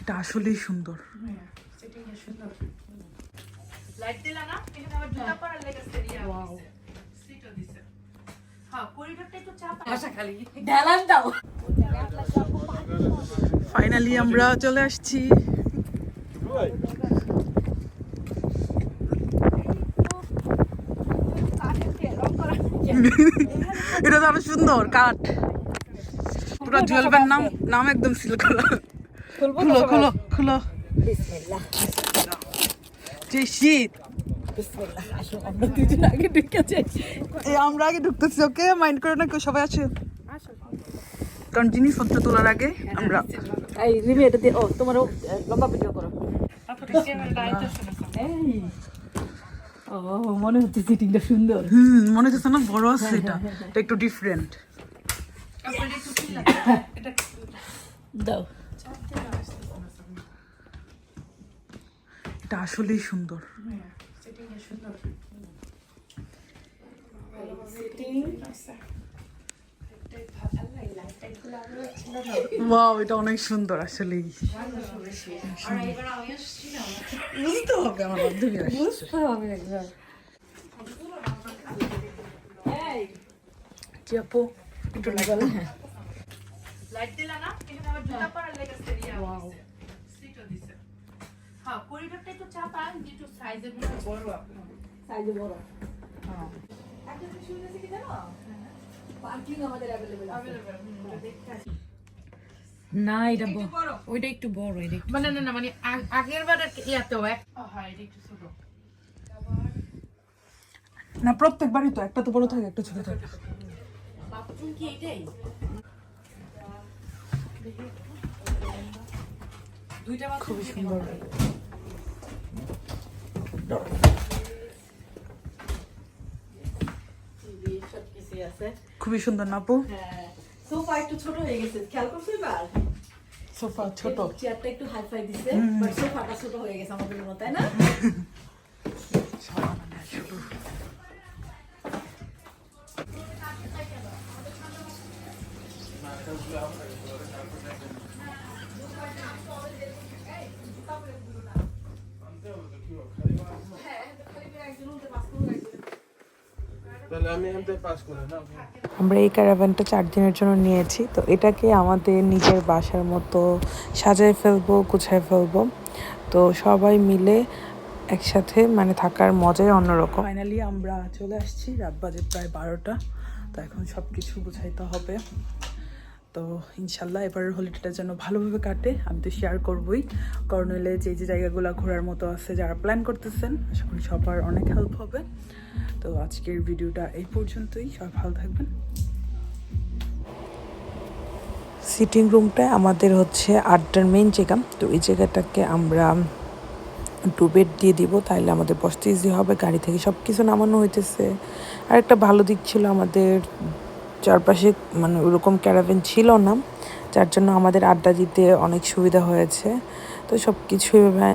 এটা আসলেই সুন্দর। লাইট দিলা না? এখানে আবার জুতা পরার লেগে সেরিয়া ওয়াও সিটও দিছে। হ্যাঁ করিডোরটা একটু চাপ আশা খালি। ঢালান দাও। ফাইনালি আমরা চলে আসছি। এটা তো আরও সুন্দর কাঠ। পুরো জুয়েলবের নাম নাম একদম সিল করা। খুলো খুলো খুলো। যে শীত। আমরা আগে ঢুকতেছি ওকে? মাইন্ড করে না কেউ সবাই আছে? কারণ জিনিসপত্র তোলার আগে আমরা এই রিমি এটা দিয়ে ও তোমারও লম্বা ভিডিও করো। এই। ও মনে হচ্ছে সিটিংটা সুন্দর। হুম মনে হচ্ছে না বড় আছে এটা। এটা একটু ডিফারেন্ট দাও। এটা আসলেই সুন্দর। ওয়াও এটা অনেক সুন্দর আসলেই বুঝতে হবে আমার বান্ধবী আসছে কি আপু একটু লাগালে লাইট দিলা না? এখানে আবার জুতা পরার লেগে সেরিয়া ওয়াও সিটও দিছে। হ্যাঁ করিডোরটা একটু চাপ আর সাইজে বড় আপনি সাইজে বড়। পার্কিং আমাদের অ্যাভেলেবল না এটা বড় ওইটা একটু বড় এটা মানে না না মানে আগের বার হ্যাঁ ছোট। না প্রত্যেকবারই তো একটা তো বড় থাকে একটা ছোট থাকে। বাথরুম কি এটাই? দুইটা বাথরুম খুবই সুন্দর। খুবই সুন্দর না আপু? হ্যাঁ। সোফা একটু ছোট হয়ে গেছে খেয়াল করছ এবার? সোফা ছোট। চেয়ারটা একটু হাই ফাই দিছে বাট সোফাটা ছোট হয়ে গেছে আমাদের মতো তাই না? আমরা এই ক্যারাভ্যানটা চার দিনের জন্য নিয়েছি, তো এটাকে আমাদের নিজের বাসার মতো সাজায় ফেলব, গুছায় ফেলব। তো সবাই মিলে একসাথে মানে থাকার মজাই অন্যরকম। ফাইনালি আমরা চলে আসছি, রাত বাজে প্রায় বারোটা, তো এখন সব কিছু গুছাইতে হবে। তো ইনশাল্লাহ এবারের হোলিডেটা যেন ভালোভাবে কাটে, আমি তো শেয়ার করবই। কর্নেলে যে যে জায়গাগুলো ঘোরার মতো আছে যারা প্ল্যান করতেছেন, আশা করি সবার অনেক হেল্প হবে। তো আজকের ভিডিওটা এই পর্যন্তই, সবাই ভালো থাকবেন। সিটিং রুমটায় আমাদের হচ্ছে আড্ডার মেইন জায়গা, তো এই জায়গাটাকে আমরা টু বেড দিয়ে দিব, তাইলে আমাদের বসতে ইজি হবে, গাড়ি থেকে সব কিছু নামানো হইতেছে। আর একটা ভালো দিক ছিল আমাদের চারপাশে মানে ওরকম ক্যারাভেন ছিল না, যার জন্য আমাদের আড্ডা দিতে অনেক সুবিধা হয়েছে। তো সব কিছু এভাবে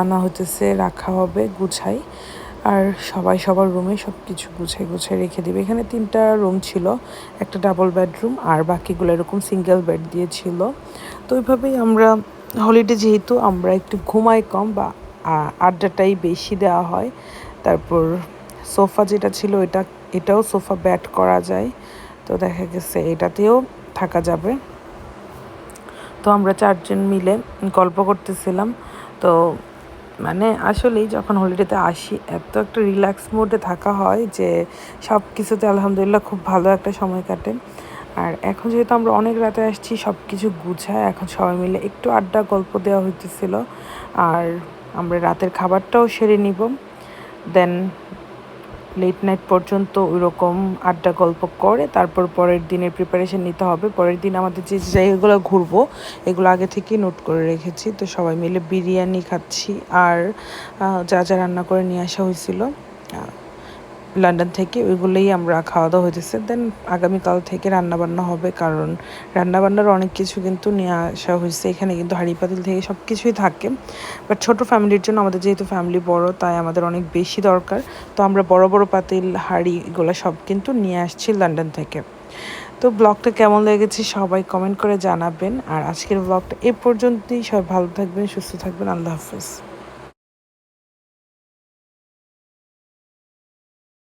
আনা হতেছে রাখা হবে, গুছাই। আর সবাই সবার রুমে সব কিছু গুছাই গুছাই রেখে দিবে। এখানে তিনটা রুম ছিল, একটা ডাবল বেডরুম আর বাকিগুলো এরকম সিঙ্গেল বেড দিয়েছিল তো ওইভাবেই আমরা হলিডে যেহেতু আমরা একটু ঘুমাই কম বা আড্ডাটাই বেশি দেওয়া হয়। তারপর সোফা যেটা ছিল এটা এটাও সোফা ব্যাট করা যায়। তো দেখা গেছে এটাতেও থাকা যাবে। তো আমরা চারজন মিলে গল্প করতেছিলাম। তো মানে আসলেই যখন হলিডেতে আসি, এত একটা রিল্যাক্স মোডে থাকা হয় যে সব কিছুতে আলহামদুলিল্লাহ খুব ভালো একটা সময় কাটে। আর এখন যেহেতু আমরা অনেক রাতে আসছি সব কিছু গুছায় এখন সবাই মিলে একটু আড্ডা গল্প দেওয়া হইতেছিল। আর আমরা রাতের খাবারটাও সেরে নিব। দেন লেট নাইট পর্যন্ত ওইরকম আড্ডা গল্প করে, তারপর পরের দিনের প্রিপারেশন নিতে হবে। পরের দিন আমাদের যে জায়গাগুলো ঘুরবো, এগুলো আগে থেকেই নোট করে রেখেছি। তো সবাই মিলে বিরিয়ানি খাচ্ছি আর যা যা রান্না করে নিয়ে আসা হয়েছিল লন্ডন থেকে, ওইগুলোই আমরা খাওয়া দাওয়া হইতেছে। দেন আগামীকাল থেকে রান্নাবান্না হবে, কারণ রান্নাবান্নার অনেক কিছু কিন্তু নিয়ে আসা হয়েছে এখানে কিন্তু হাঁড়ি পাতিল থেকে সব কিছুই থাকে। বাট ছোট ফ্যামিলির জন্য আমাদের যেহেতু ফ্যামিলি বড়, তাই আমাদের অনেক বেশি দরকার। তো আমরা বড় বড় পাতিল, হাঁড়ি এগুলো সব কিন্তু নিয়ে আসছি লন্ডন থেকে। তো ব্লগটা কেমন লেগেছে সবাই কমেন্ট করে জানাবেন। আর আজকের ব্লগটা এ পর্যন্তই। সবাই ভালো থাকবেন, সুস্থ থাকবেন। আল্লাহ হাফেজ।